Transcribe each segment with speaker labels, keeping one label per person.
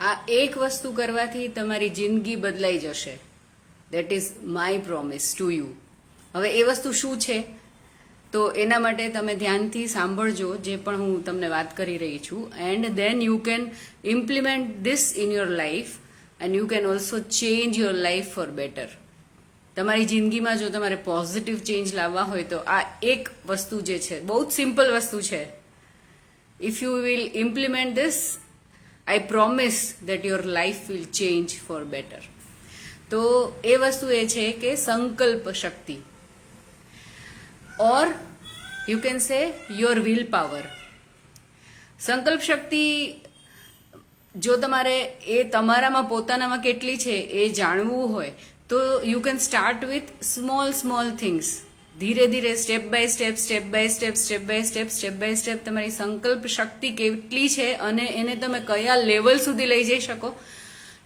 Speaker 1: આ એક વસ્તુ કરવાથી તમારી જિંદગી બદલાઈ જશે. That is my promise to you હવે એ વસ્તુ શું છે? તો એના માટે તમે ધ્યાનથી સાંભળજો, જે પણ હું તમને વાત કરી રહી છું. And then you can implement this in your life and you can also change your life for better તમારી જિંદગીમાં જો તમારે પોઝિટિવ ચેન્જ લાવવા હોય તો આ એક વસ્તુ જે છે, બહુ જ સિમ્પલ વસ્તુ છે. If you will implement this I promise that your life will change for better તો એ વસ્તુ એ છે કે સંકલ્પ શક્તિ. Or you can say your will power સંકલ્પ શક્તિ જો તમારે એ તમારામાં પોતાનામાં કેટલી છે એ જાણવું હોય, તો you can start with small small things ધીરે ધીરે step by step step by step step by step step by step તમારી સંકલ્પ શક્તિ કેટલી છે અને એને તમે કયા લેવલ સુધી લઈ જઈ શકો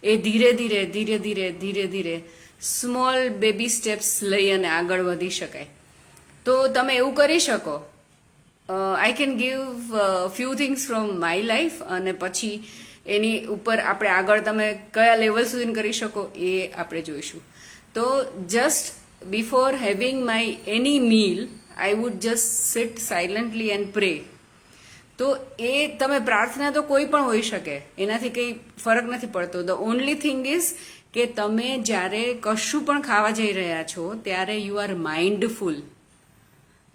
Speaker 1: એ ધીરે ધીરે ધીરે ધીરે ધીરે ધીરે સ્મોલ બેબી સ્ટેપ્સ લઈ અને આગળ વધી શકાય. તો તમે એવું કરી શકો. I can give few things from my life અને પછી એની ઉપર આપણે આગળ તમે કયા લેવલ સુધી કરી શકો એ આપણે જોઈશું. તો just before having my any meal I would just sit silently and pray તો એ તમે પ્રાર્થના તો કોઈ પણ હોઈ શકે. એનાથી કંઈ ફરક નથી પડતો. ધ ઓનલી થિંગ ઇઝ કે તમે જ્યારે કશું પણ ખાવા જઈ રહ્યા છો, ત્યારે you are mindful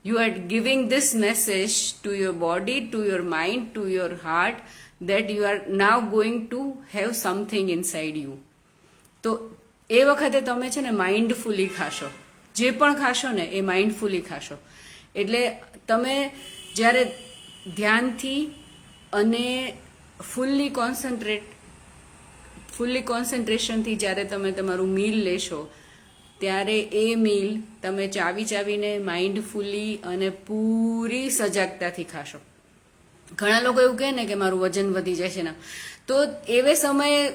Speaker 1: you are giving this message to your body to your mind to your heart that you are now going to have something inside you તો એ વખતે તમે છે ને માઇન્ડફુલી ખાશો. જે પણ ખાશો ને એ માઇન્ડફુલી ખાશો. એટલે તમે જ્યારે ધ્યાનથી અને ફૂલ્લી કોન્સન્ટ્રેટ ફૂલ્લી કોન્સન્ટ્રેશનથી જ્યારે તમે તમારું મીલ લેશો, ત્યારે એ મીલ તમે ચાવી ચાવીને માઇન્ડફુલી અને પૂરી સજાગતાથી ખાશો. ઘણા લોકો એવું કહે ને કે મારું વજન વધી જાય છે ને. તો એવે સમયે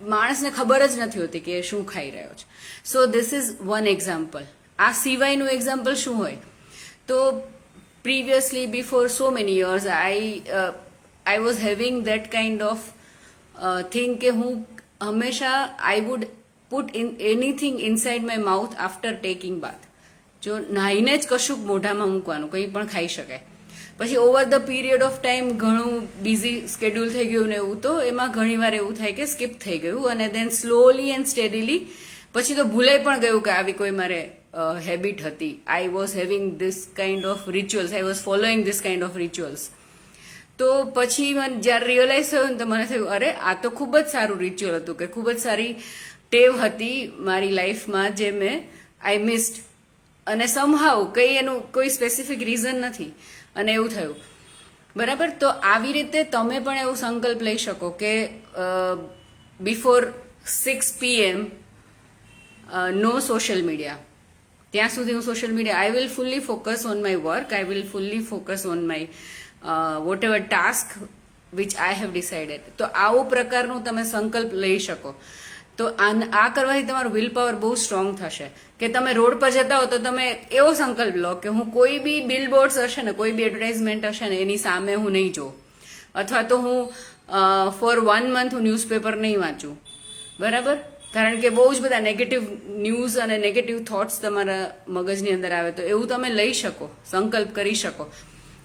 Speaker 1: માણસને ખબર જ નથી હોતી કે શું ખાઈ રહ્યો છે. So this is one example આ સિવાયનું એક્ઝામ્પલ શું હોય? તો previously before so many years I I was having that kind of thing કે હું હંમેશા I would put in anything inside my mouth after taking bath જો નાહીને જ કશુંક મોઢામાં મૂકવાનું, કંઈ પણ ખાઈ શકાય. પછી over the period of time ઘણું બિઝી સ્કેડ્યુલ થઈ ગયું ને એવું તો એમાં ઘણીવાર એવું થાય કે સ્કીપ થઈ ગયું અને દેન સ્લોલી એન્ડ સ્ટેડીલી પછી તો ભૂલાઈ પણ ગયું કે આવી કોઈ મારે હેબિટ હતી. I was having this kind of rituals I was following this kind of rituals તો પછી મને જ્યારે રિયલાઇઝ થયું ને તો મને થયું, અરે, આ તો ખૂબ જ સારું રિચ્યુઅલ હતું કે ખૂબ જ સારી ટેવ હતી મારી લાઈફમાં જે મેં આઈ મિસ્ડ અને સમહાવ કંઈ એનું કોઈ સ્પેસિફિક રીઝન નથી. અને એવું થયું. બરાબર? તો આવી રીતે તમે પણ એવું સંકલ્પ લઈ શકો કે before six PM no social media ત્યાં સુધી હું social media I will fully focus on my work I will fully focus on my whatever task which I have decided તો આવો પ્રકારનું તમે સંકલ્પ લઈ શકો. તો આ કરવાથી તમારું વિલ પાવર બહુ સ્ટ્રોંગ થશે. કે તમે રોડ પર જતા હો તો તમે એવો સંકલ્પ લો કે હું કોઈ બી બિલ બોર્ડ્સ હશે ને, કોઈ બી એડવર્ટાઇઝમેન્ટ હશે ને, એની સામે હું નહીં જોઉં. અથવા તો હું ફોર વન મંથ હું ન્યૂઝપેપર નહીં વાંચું. બરાબર? કારણ કે બહુ જ બધા નેગેટિવ ન્યૂઝ અને નેગેટિવ થોટ્સ તમારા મગજની અંદર આવે તો એવું તમે લઈ શકો, સંકલ્પ કરી શકો.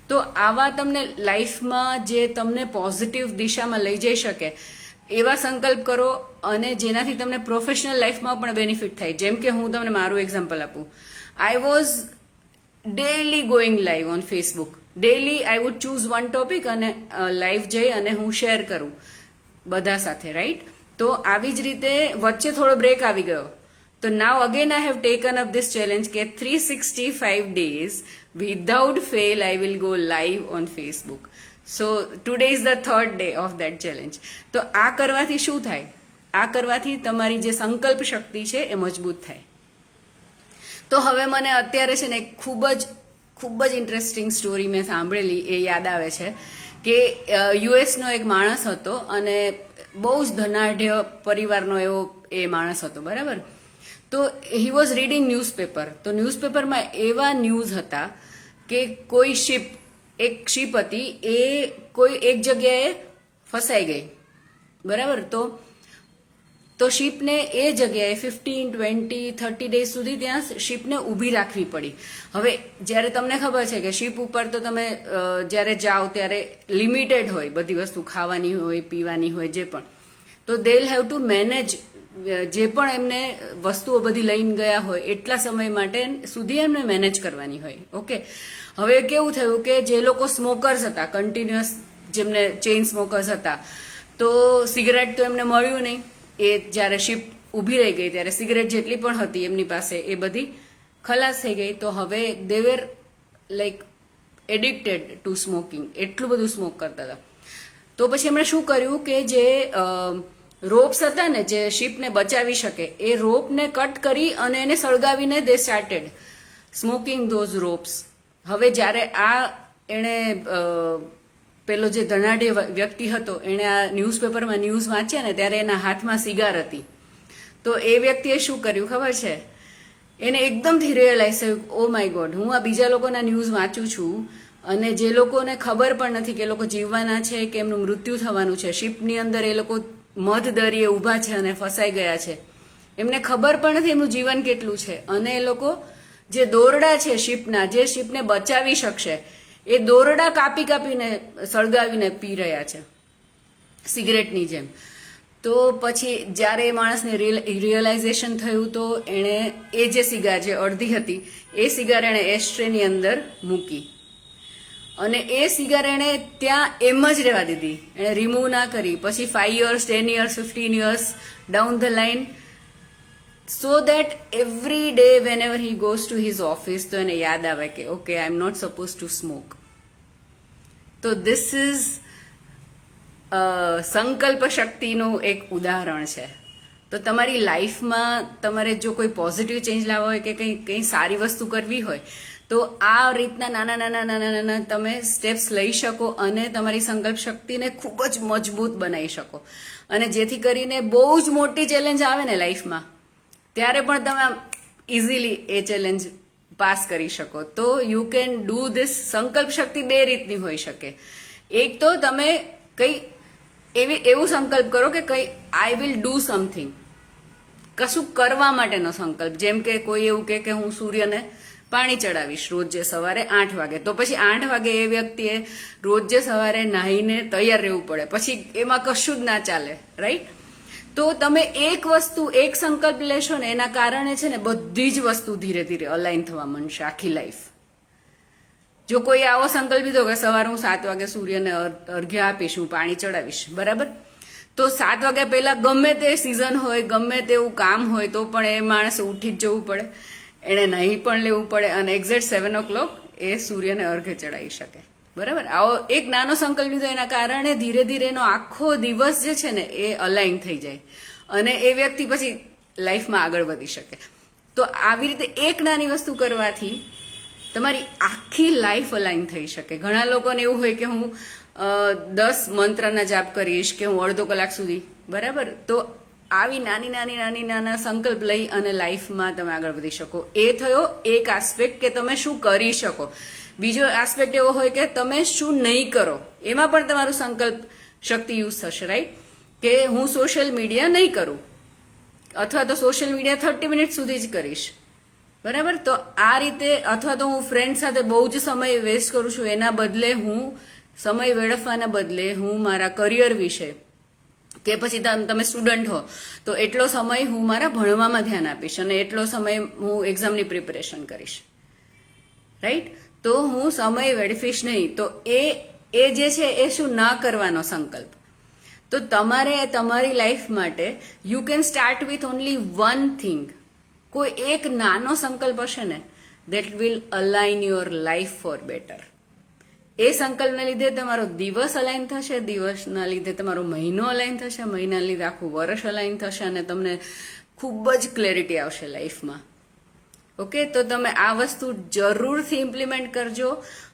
Speaker 1: તો આવા તમને લાઈફમાં જે તમને પોઝિટિવ દિશામાં લઈ જઈ શકે એવા સંકલ્પ કરો અને જેનાથી તમને પ્રોફેશનલ લાઈફમાં પણ બેનિફિટ થાય. જેમ કે હું તમને મારું એક્ઝામ્પલ આપું. I was daily going live on Facebook daily I would choose one topic અને લાઈવ જઈ અને હું શેર કરું. બધા સાથે રાઈટ તો આવી જ રીતે વચ્ચે થોડો બ્રેક આવી ગયો. તો now again I have taken up this challenge કે three sixty five days without fail I will go live on Facebook so today is the third day of that challenge તો આ કરવાથી શું થાય આ કરવાથી તમારી જે સંકલ્પ શક્તિ છે એ મજબૂત થાય તો હવે મને અત્યારે છે ને ખૂબ જ ખૂબ જ ઇન્ટરેસ્ટિંગ સ્ટોરી મેં સાંભળેલી એ યાદ આવે છે કે યુએસનો એક માણસ હતો અને બહુ જ ધનાઢ્ય પરિવારનો એવો એ માણસ હતો, બરાબર? તો હી વોઝ રીડિંગ ન્યૂઝપેપર તો ન્યૂઝપેપરમાં એવા ન્યૂઝ હતા કે કોઈ શિપ એક શિપ હતી, એ કોઈ એક જગ્યાએ ફસાઈ ગઈ. બરાબર? તો તો શિપને એ જગ્યાએ ફિફ્ટીન ટ્વેન્ટી થર્ટી ડેઝ સુધી ત્યાં શિપને ઊભી રાખવી પડી. હવે, જ્યારે તમને ખબર છે કે શિપ ઉપર તો તમે જ્યારે જાઓ ત્યારે લિમિટેડ હોય બધી વસ્તુ, ખાવાની હોય, પીવાની હોય, જે પણ. તો દેલ હેવ ટુ મેનેજ જે પણ એમને વસ્તુઓ બધી લઈને ગયા હોય, એટલા સમય માટે સુધી એમને મેનેજ કરવાની હોય. ઓકે હવે કેવું થયું કે જે લોકો સ્મોકર્સ હતા કન્ટિન્યુઅસ જેમને ચેઇન સ્મોકર્સ હતા, તો સિગરેટ તો એમને મળ્યું નહીં. એ જ્યારે શિપ ઊભી રહી ગઈ, ત્યારે સિગરેટ જેટલી પણ હતી એમની પાસે, એ બધી ખલાસ થઈ ગઈ. તો હવે they were like addicted to smoking એટલું બધું સ્મોક કરતા હતા. તો પછી એમણે શું કર્યું કે જે રોપ્સ હતા ને જે શિપને બચાવી શકે, એ રોપને કટ કરી અને એને સળગાવીને they started smoking those ropes હવે જ્યારે આ એણે પેલો જે ધનાઢ્ય વ્યક્તિ હતો, એણે આ ન્યૂઝપેપરમાં ન્યૂઝ વાંચ્યા ને ત્યારે એના હાથમાં સિગાર હતી. તો એ વ્યક્તિએ શું કર્યું ખબર છે? એને એકદમથી રિયલાઇઝ થયું ઓ માય ગોડ હું આ બીજા લોકોના ન્યૂઝ વાંચું છું અને જે લોકોને ખબર પણ નથી કે લોકો જીવવાના છે, કે એમનું મૃત્યુ થવાનું છે. શિપની અંદર એ લોકો મધ દરિયે ઊભા છે અને ફસાઈ ગયા છે. એમને ખબર પણ નથી એમનું જીવન કેટલું છે. અને એ લોકો જે દોરડા છે શિપના, જે શિપને બચાવી શકશે, એ દોરડા કાપી કાપીને સળગાવીને પી રહ્યા છે. સિગરેટની જેમ. તો પછી જ્યારે એ માણસને રિયલાઇઝેશન થયું તો એણે એ જે સિગાર જે અડધી હતી, એ સિગાર એણે એસ્ટ્રેની અંદર મૂકી. અને એ સિગાર એણે ત્યાં એમ જ રહેવા દીધી. એણે રિમૂવ ના કરી. પછી five years ten years fifteen years down the line so that every day whenever he goes to his office તો એને યાદ આવે કે okay I am not suppose to smoke તો ધીસ ઇઝ સંકલ્પ શક્તિનું એક ઉદાહરણ છે. તો તમારી લાઈફમાં તમારે જો કોઈ પોઝિટિવ ચેન્જ લાવવા હોય કે કંઈ કંઈ સારી વસ્તુ કરવી હોય તો આ રીતના નાના નાના નાના નાના તમે સ્ટેપ્સ લઈ શકો અને તમારી સંકલ્પ શક્તિને ખૂબ જ મજબૂત બનાવી શકો. અને જેથી કરીને બહુ જ મોટી ચેલેન્જ આવે ને લાઈફમાં ત્યારે પણ તમે ઇઝીલી એ ચેલેન્જ પાસ કરી શકો. તો યુ કેન ડુ ધીસ સંકલ્પ શક્તિ બે રીતની હોઈ શકે. એક તો તમે કંઈ એવી, એવું સંકલ્પ કરો કે કંઈ આઈ વિલ ડુ સમથિંગ કશું કરવા માટેનો સંકલ્પ. જેમ કે કોઈ એવું કે હું સૂર્યને પાણી ચડાવીશ રોજે સવારે આઠ વાગે. તો પછી આઠ વાગે એ વ્યક્તિએ રોજે સવારે નાહીને તૈયાર રહેવું પડે. પછી એમાં કશું જ ના ચાલે રાઈટ તો તમે એક વસ્તુ, એક સંકલ્પ લેશો ને એના કારણે છે ને બધી જ વસ્તુ ધીરે ધીરે અલાઈન થવા માંડશે આખી લાઈફ જો કોઈ આવો સંકલ્પ લીધો કે સવારે હું સાત વાગે સૂર્યને અર્ઘ્ય આપીશ, હું પાણી ચડાવીશ, બરાબર? તો સાત વાગ્યા પહેલા ગમે તે સિઝન હોય, ગમે તેવું કામ હોય, તો પણ એ માણસે ઉઠી જ જવું પડે. એણે નહીં પણ લેવું પડે અને એક્ઝેક્ટ સેવન ઓ ક્લોક એ સૂર્યને અર્ઘ્ય ચડાવી શકે. બરાબર? આવો એક નાનો સંકલ્પ લીધો એના કારણે ધીરે ધીરે એનો આખો દિવસ જે છે ને એ અલાઈન થઈ જાય. અને એ વ્યક્તિ પછી લાઈફમાં આગળ વધી શકે. તો આવી રીતે એક નાની વસ્તુ કરવાથી તમારી આખી લાઈફ અલાઈન થઈ શકે. ઘણા લોકોને એવું હોય કે હું દસ મંત્રના જાપ કરીશ કે હું અડધો કલાક સુધી. બરાબર? તો આવી નાની નાની નાની નાના સંકલ્પ લઈ અને લાઈફમાં તમે આગળ વધી શકો. એ થયો એક આસ્પેક્ટ કે તમે શું કરી શકો. બીજો આસ્પેક્ટ એવો હોય કે તમે શું નહીં કરો. એમાં પણ તમારું સંકલ્પ શક્તિ યુઝ થશે રાઈટ કે હું સોશિયલ મીડિયા નહીં કરું. અથવા તો સોશિયલ મીડિયા થર્ટી મિનિટ સુધી જ કરીશ. બરાબર? તો આ રીતે અથવા તો હું ફ્રેન્ડ સાથે બહુ જ સમય વેસ્ટ કરું છું. એના બદલે હું સમય વેડફવાના બદલે હું મારા કરિયર વિશે કે પછી તમ- સ્ટુડન્ટ હો. તો એટલો સમય હું મારા ભણવામાં ધ્યાન આપીશ અને એટલો સમય હું એક્ઝામની પ્રિપેરેશન કરીશ. રાઈટ તો હું સમય વેડફીશ નહીં. તો એ એ જે છે એ શું ના કરવાનો સંકલ્પ? તો તમારે તમારી લાઈફ માટે you can start with only one thing કોઈ એક નાનો સંકલ્પ હશે ને that will align your life for better એ સંકલ્પને લીધે તમારો દિવસ અલાઈન થશે, દિવસના લીધે તમારો મહિનો અલાઈન થશે મહિનાના લીધે આખું વર્ષ અલાઈન થશે અને તમને ખૂબ જ ક્લેરિટી આવશે લાઈફમાં ઓકે તો તમે આ વસ્તુ જરૂરથી ઇમ્પ્લિમેન્ટ કરજો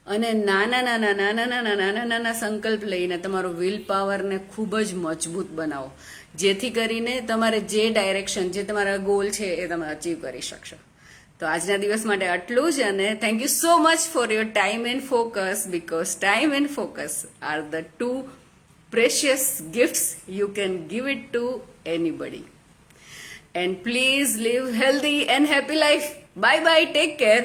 Speaker 1: અને નાના નાના નાના નાના નાના નાના સંકલ્પ લઈને તમારો વિલ પાવરને ખૂબ જ મજબૂત બનાવો. જેથી કરીને તમારે જે ડાયરેક્શન જે તમારા ગોલ છે એ તમે અચીવ કરી શકશો. તો આજના દિવસ માટે આટલું જ અને thank you so much for your time and focus because time and focus are the two precious gifts you can give it to anybody and please live healthy and happy life bye bye take care